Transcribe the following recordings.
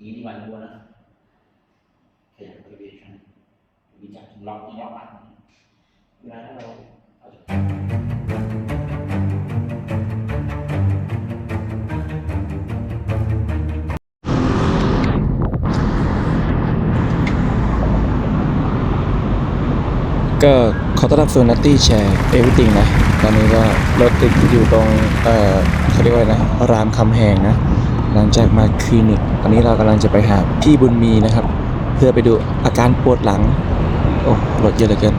นี้ดีกว่ารู้นะขยับบริเวณนั้นมีจับล็อกที่ล็อกบ้านเวลาถ้าเราเอาจะก็ขอต้อนรับสู่นัตตี้แชร์เอวิติงนะ ตอนนี้ก็รถติดอยู่ตรง เอ่อเขาเรียกว่ารนะ รามคำแหงนะ หลังจากมาคลินิกตอนนี้เรากำลังจะไปหาพี่บุญมีนะครับ เพื่อไปดูอาการปวดหลัง โอ้รถเยอะเหลือเกิน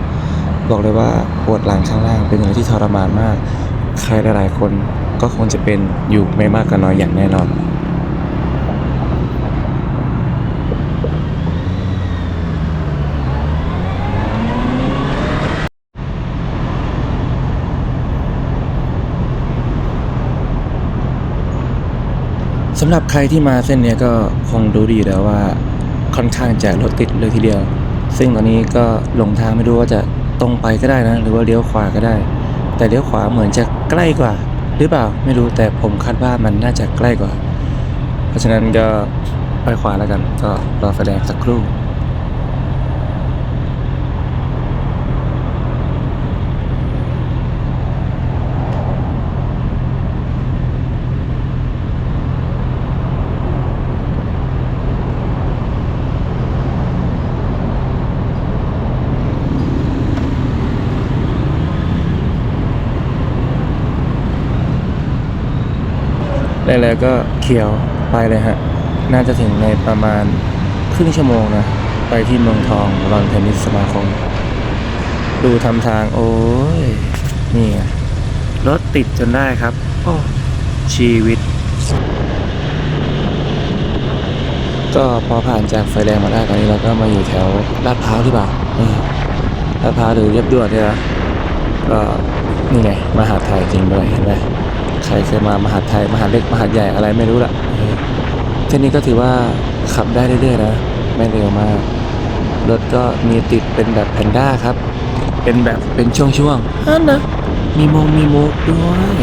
บอกเลยว่าปวดหลังข้างล่างเป็นอะไรที่ทรมานมาก ใครหลายๆคนก็คงจะเป็นอยู่ไม่มากก็น้อยอย่างแน่นอน สำหรับใครที่มาเส้นนี้ก็คงดูดีแล้วว่าค่อนข้างจะรถติดเลยทีเดียว ซึ่งตอนนี้ก็หลงทางไม่รู้ว่าจะตรงไปก็ได้นะ หรือว่าเลี้ยวขวาก็ได้ แต่เลี้ยวขวาเหมือนจะใกล้กว่า หรือเปล่าไม่รู้แต่ผมคาดว่ามันน่าจะใกล้กว่า เพราะฉะนั้นก็ไปขวาแล้วกัน ก็รอแสดงสักครู่ ได้แล้วก็เขียวไปเลยฮะ น่าจะถึงในประมาณครึ่งชั่วโมงนะ ไปที่เมืองทองรอนเทนนิสสมาคม ดูทำทางโอ้ย นี่ไงรถติดจนได้ครับ โอ้ชีวิต ก็พอผ่านจากไฟแดงมาได้ตอนนี้เราก็มาอยู่แถวลาดพร้าวหรือเปล่าลาดพร้าวหรือเรียบด่วนเนี่ยก็นี่ไงมหาไทยจริงด้วยเห็นไหม รเคยมามหาดไทยมหาดเล็กมหาดใหญ่อะไรไม่รู้ละเออเส้นนี้ก็ถือว่าขับได้เรื่อยๆนะ ไม่เร็วมาก รถก็มีติดเป็นแบบแพนด้าครับ เป็นแบบเป็นช่วงๆอันนะมีมงมีมุกด้วย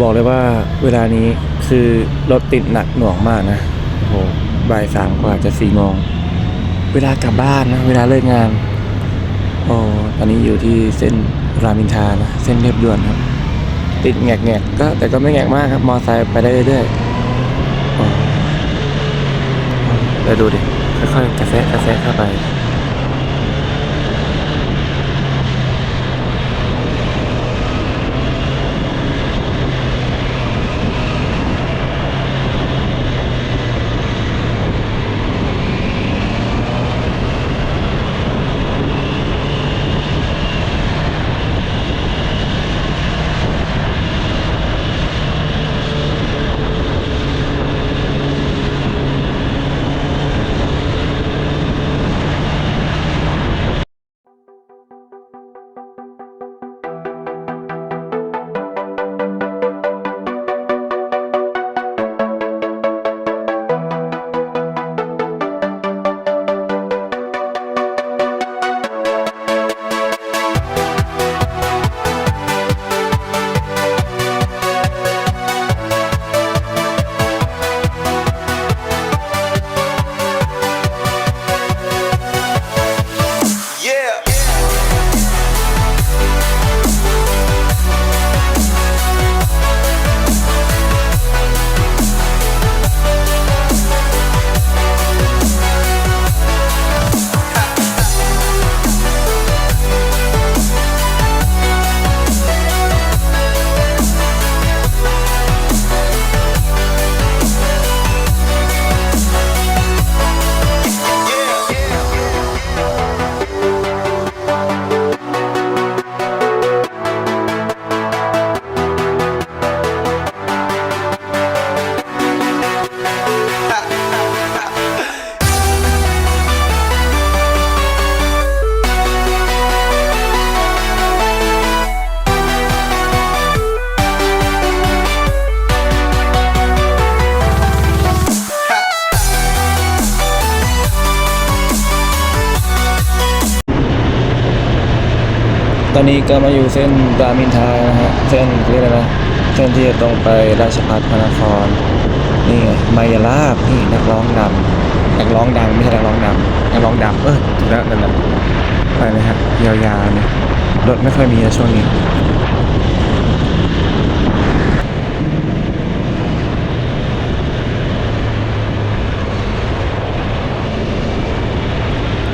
บอกเลยว่าเวลานี้คือรถติดหนักหน่วงมากนะโอ้โหบ่ายสามกว่าจะสี่โมงเวลากลับบ้านนะเวลาเลิกงานโอ้ตอนนี้อยู่ที่เส้นรามอินทรานะเส้นเรียบด่วนครับ ติดแงกแงกก็แต่ก็ไม่แงกมากครับมอไซค์ไปได้เรื่อยๆโอ้แล้วดูดิค่อยๆกระแซะกระแซะเข้าไป อนนี้ก็มาอยู่เส้นรามอินทรานะฮะเส้นเรียกอะไรนะเส้นที่จะตรงไปราชพัฒพระนครนี่ไงมายาลาบนี่นักร้องดำนักร้องดังไม่ใช่นักร้องดำนักร้องดำเออถูกแล้วนั่นแหละไปเลยฮะยาวๆเนี่ยรถไม่ค่อยมีนะช่วงนี้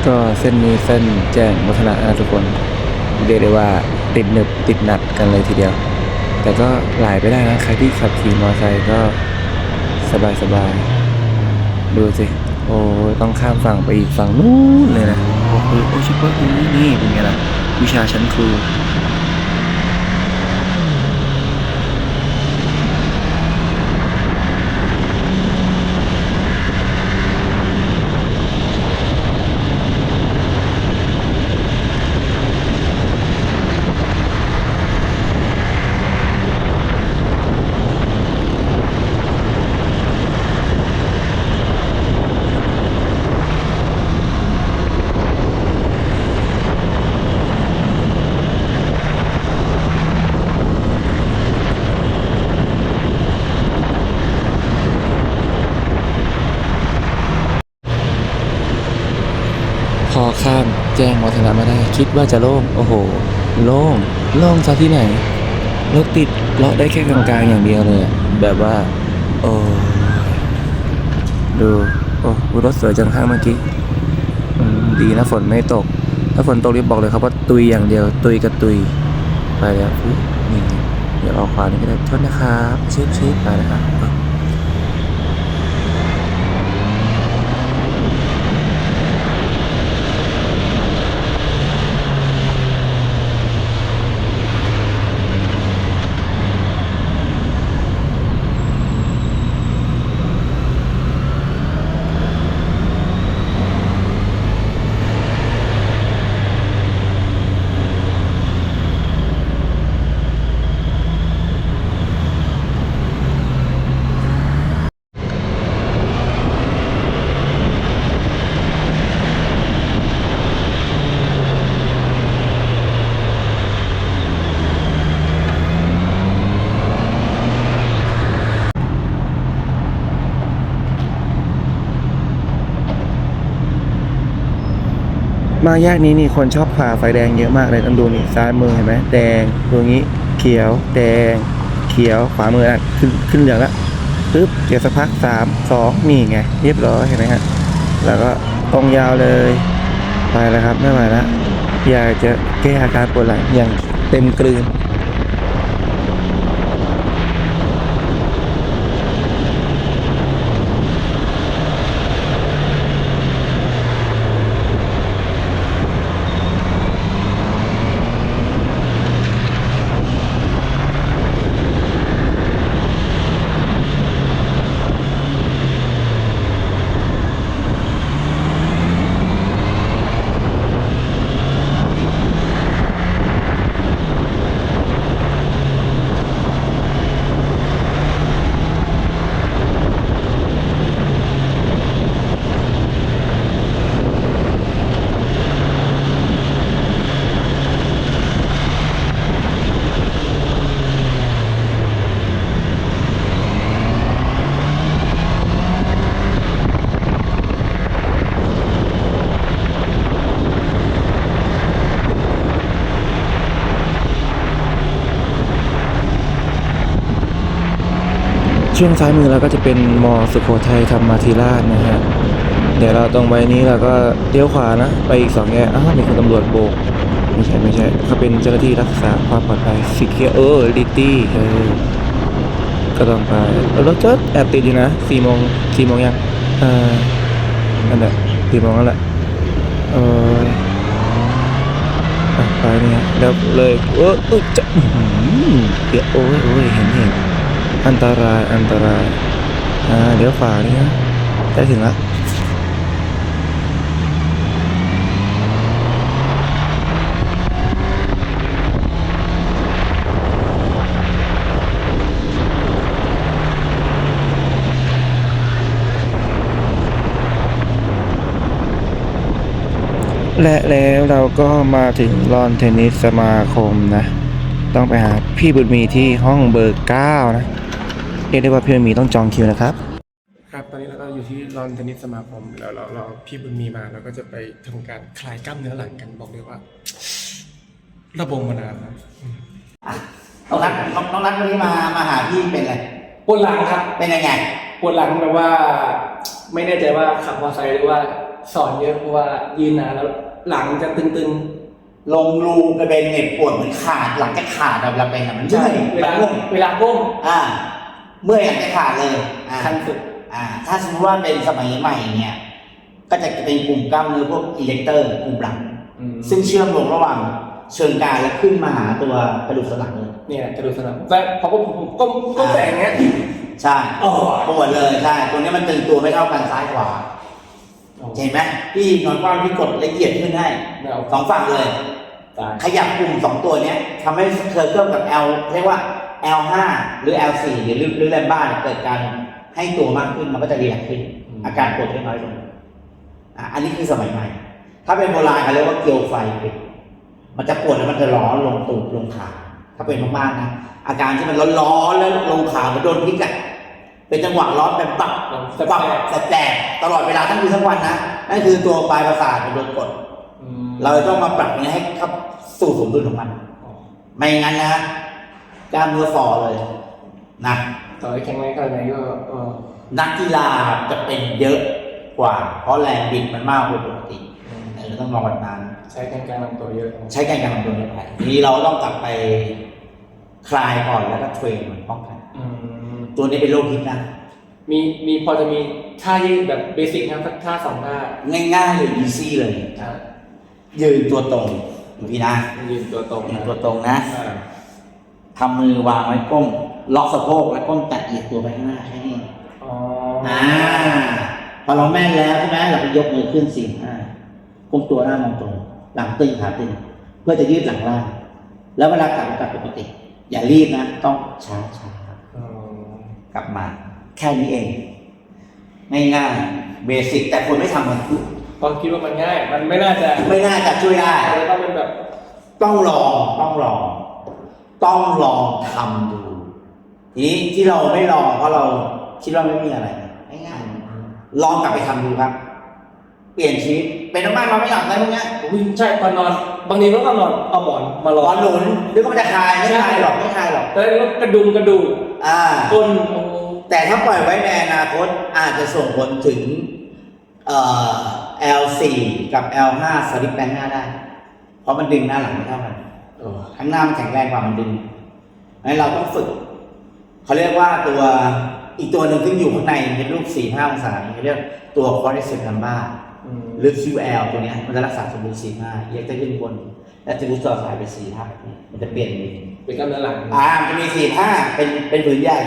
ก็เส้นนี้เส้นแจ้งวัฒนะนะทุกคน เรียกได้ว่าติดหนึบติดหนัดกันเลยทีเดียว แต่ก็ไหลไปได้นะใครที่ขับขี่มอเตอร์ไซค์ก็สบายสบายๆดูสิโอ้ต้องข้ามฝั่งไปอีกฝั่งนู้นเลยนะโอ้โหโอ้ชิบว่าอุ้ยนี่เป็นไงล่ะวิชาชั้นครู พอข้าม แจ้งวัฒนะมาได้ คิดว่าจะโล่ง โอ้โห โล่ง โล่งซะที่ไหน รถติดเลาะได้แค่กลางๆอย่างเดียวเลย แบบว่า โอ้ดู โอ้รถสวยจังข้างเมื่อกี้ดีนะฝนไม่ตก ถ้าฝนตกรีบบอกเลยครับว่าตุยอย่างเดียว ตุยกับตุย ไปแล้วนี่เดี๋ยวออกขวานี่ก็ได้โทษนะครับชิบชิบไปนะครับ มาแยกนี้นี่คนชอบผ่าไฟแดงเยอะมากเลยต้องดูนี่ซ้ายมือเห็นไหมแดงตรงนี้เขียว แดง เขียวขวามืออะขึ้นขึ้นเหลืองละปึ๊บเดี๋ยวสักพักสามสองนี่ไงเรียบร้อยเห็นไหมฮะแล้วก็ตรงยาวเลยไปแล้วครับไม่ไหวละอยากจะแก้อาการปวดหลังอย่างเต็มกลืน ช่วงซ้ายมือเราก็จะเป็นมอสุโขทัยธรรมาธิราชนะฮะเดี๋ยวเราตรงไปนี้เราก็เลี้ยวขวานะ ไปอีกสองแยกอ้าวมีคุณตำรวจโบกไม่ใช่ไม่ใช่เขาเป็นเจ้าหน้าที่รักษาความปลอดภัยสิเคียเออลิตี้เออก็ต้องไปรถจอดแอบติดอยู่นะสี่โมงสี่โมงยังเออนั่นแหละสี่โมงแล้วแหละเออไปเนี่ยแล้วเลยเออเออจะอื้อหือเดี๋ยวโอ้ยโอ้ยเห็นเห็น อันตรายอันตรายอ่าเดี๋ยวฝานี่นะใกล้ถึงล้วและแล้วเราก็มาถึงลอนเทนนิสสมาคมนะ ต้องไปหาพี่บุญมีที่ห้องเบอร์เก้านะ เรียกได้ว่าพี่บุญมีต้องจองคิวนะครับ ครับตอนนี้เราก็อยู่ที่ลอนเทนนิสสมาคมแล้วเราเราพี่บุญมีมาเราก็จะไปทำการคลายกล้ามเนื้อหลังกันบอกเลยว่า ระบมมานานครับน้องนัทน้องน้องนัทวันนี้มามาหาพี่เป็นอะไรปวดหลังครับเป็นยังไงปวดหลังแบบว่าไม่แน่ใจว่าขับมอเตอร์ไซค์หรือว่าสอนเยอะเพราะว่ายืนนานแล้วหลังจะตึง ลงรูกระเบนเนี่ยปวดเหมือนขาดหลังจะขาดอะเวลาเป็นอะมันๆเมื่อยเวลาเมื่อยเวลาก้มอ่า เมื่อยหลังจะขาดเลยอ่าคันสุดอ่า ถ้าสมมติว่าเป็นสมัยใหม่เนี่ย ก็จะเป็นกลุ่มกล้ามเนื้อพวกอิเล็กเตอร์ กลุ่มหลัง ซึ่งเชื่อมโยงระหว่างเชิงกรานและขึ้นมาหาตัวกระดูกสันหลังเลยเนี่ยกระดูกสันหลังแต่พอผมผมก้มก้มแต่อย่างเงี้ยใช่อ๋อปวดเลยใช่ตัวนี้มันตึงตัวไม่เท่ากันซ้ายขวาเห็นไหมพี่นอนกว้างพี่กดละเอียดขึ้นให้ไม่เอาสองฝั่งเลยตายขยับกลุ่มสองตัวเนี้ยทำให้เธอเคลื่อนกับ L เรียกว่า L5 หรือ L4 หรือหรือแรมบ้าเนี่ยเกิดการให้ตัวมากขึ้นมันก็จะรีแลกซ์ขึ้น อาการปวดจะน้อยลงอะอันนี้คือสมัยใหม่ ถ้าเป็นโบราณเขาเรียกว่าเกลียวไฟปิดมันจะปวดแล้วมันจะร้อนลงตูดลงขาถ้าเป็นมากๆนะอาการที่มันร้อนๆแล้วลงขาเหมันโดนพริกอะเป็นจังหวะร้อนเป็นปับสะปับแปะแสบๆตลอดเวลาทั้งคืนทั้งวันนะนั่นคือตัวปลายประสาทมันโดนกดอืมเราจะต้องมาปรับนี้ให้เข้าสู่สมดุลของมันอ๋อไม่งั้นนะ กล้ามเนื้อฟอเลยนะต่อให้แข็งแรงขนาดไหนก็เออนักกีฬาจะเป็นเยอะกว่า เพราะแรงบิดมันมากกว่าปกติเออต้องรอวันนั้น ใช้การการลำตัวเยอะใช้การกำลังตัวนี้ไปทีนี้เราต้องกลับไปคลายก่อนแล้วก็เทรนมันป้องกันอืมตัวนี้เป็นโรคฮิตนะมีมีพอจะมีท่ายืดแบบเบสิกนะครับสักท่าสองท่าง่ายๆเลยอีซี่เลยอ่ายืนตัวตรงดูพี่นะยืนตัวตรงยืนนะตัวตรงนะ อ่า ทำมือวางไว้ก้ม ล็อกสะโพกแล้วก้มแตะเหยียดตัวไปข้างหน้าแค่นี้อ๋ออ่าพอเราแม่นแล้วใช่ไหมเราไปยกมือขึ้นสี่ห้าก้มตัวหน้ามองตรงหลังตึงขาตึง เพื่อจะยืดหลังล่าง แล้วเวลากลับกลับปกติ อย่ารีบนะ ต้องช้าช้าอืมๆกลับมา แค่นี้เองง่ายๆเบสิกแต่คนไม่ทำมันเพราะคิดว่ามันง่าย มันไม่น่าจะ ไม่น่าจะช่วยได้อะไรต้องเป็นแบบ ต้องลองต้องลอง ต้องลองทำดู ทีนี้ที่เราไม่ลองเพราะเราคิดว่าไม่มีอะไรง่ายๆลองกลับไปทำดูครับ เปลี่ยนชีวิตเป็นมากๆเราไม่หลับอะไรพวกเนี้ยอุ๊ยใช่ตอนนอน บางทีก็นอนเอาหมอนมาร้ร้ออนนหนุนหรือก็มันจะคลายไม่คลายหรอกไม่คลายหรอกแต่แล้วกระดุมกระดูกอ่าก้นโอ้แต่ถ้าปล่อยไว้ในอนาคตอาจจะส่งผลถึงเอ่อ L4 กับ L5 สลิปแปลงหน้าได้ เพราะมันดึงหน้าหลังไม่เท่ากันเออ ข้างหน้ามันแข็งแรงกว่ามันดึงงั้นเราต้องฝึก เขาเรียกว่าตัวอีกตัวหนึ่งที่อยู่ข้างในเป็นรูป4 5องศาเขาเรียกตัว quadriceps lumbar อืมหรือ QL ตัวเนี้ยมันจะรักษาสมดุล4 5เรียกได้ขึ้นบนและจะรู้ตัวสายเป็น4 5มันจะเปลี่ยนเองเป็นกล้ามเนื้อหลังอ่ามันจะมี4 5เป็นเป็นผืนใหญ่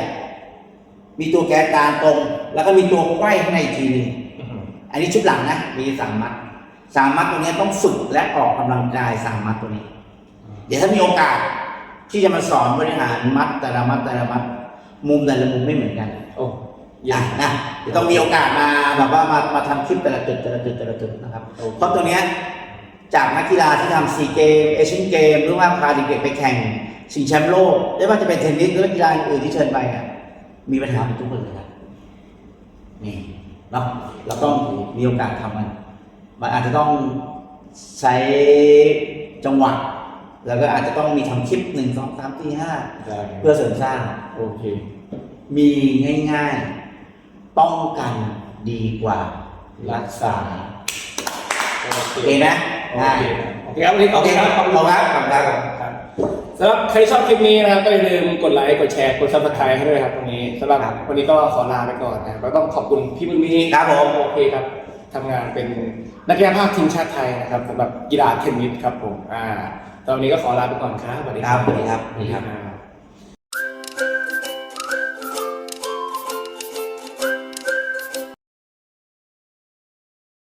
มีตัวแกนกลางตรง แล้วก็มีตัวไขว้ข้างในอีกทีหนึงอืมอันนี้ชุดหลังนะมีสามมัดสามมัดตัวนี้ต้องฝึกและออกกำลังกายสามมัดตัวนี้เดี๋ยวถ้ามีโอกาสที่จะมาสอนบริหารมัดแต่ละมัดแต่ละมัดมุมแต่ละมุมไม่เหมือนกัน โอ้อย่านะเดี๋ยวต้องมีโอกาสมาแบบว่ามามาทำคลิปแต่ละจุดแต่ละจุดแต่ละจุดนะครับเพราะตัวเนี้ยจากนักกีฬาที่ทำซีเกมเอเชียนเกมหรือว่าพาเด็กๆไปแข่งชิงแชมป์โลกไม่ว่าจะเป็นเทนนิสหรือว่ากีฬาอื่นๆที่เชิญไปเนี่ยมีปัญหาหมดทุกคนเลยครับนี่เนาะเราต้องมีโอกาสทำมัน มันอาจจะต้องใช้จังหวะ แล้วก็อาจจะต้องมีทำคลิปหนึ่งสองสามสี่ห้าได้เพื่อเสริมสร้างโอเค มีง่ายๆป้องกันดีกว่ารักษาโอโอเคเคนะโอเคโอเคครับวันนี้ขโออบเคคุณคครัรับบขอบคุณครับขอบคุณครับครับสำหรับใครชอบคลิปนี้นะครับก็อย่าลืมกดไลค์กดแชร์กดซับสไครต์ให้ด้วยครับตรงนี้สำหรับวันนี้ก็ขอลาไปก่อนนะครับแล้วต้องขอบคุณพี่บุญมีครับผมโอเคครับทำงานเป็นนักกีฬาภาคทีมชาติไทยนะครับสำหรับกีฬาเทนนิสครับผมอ่า ตอนนี้ก็ขอลาไปก่อนครับสวัสดีครับสวัสดีครับ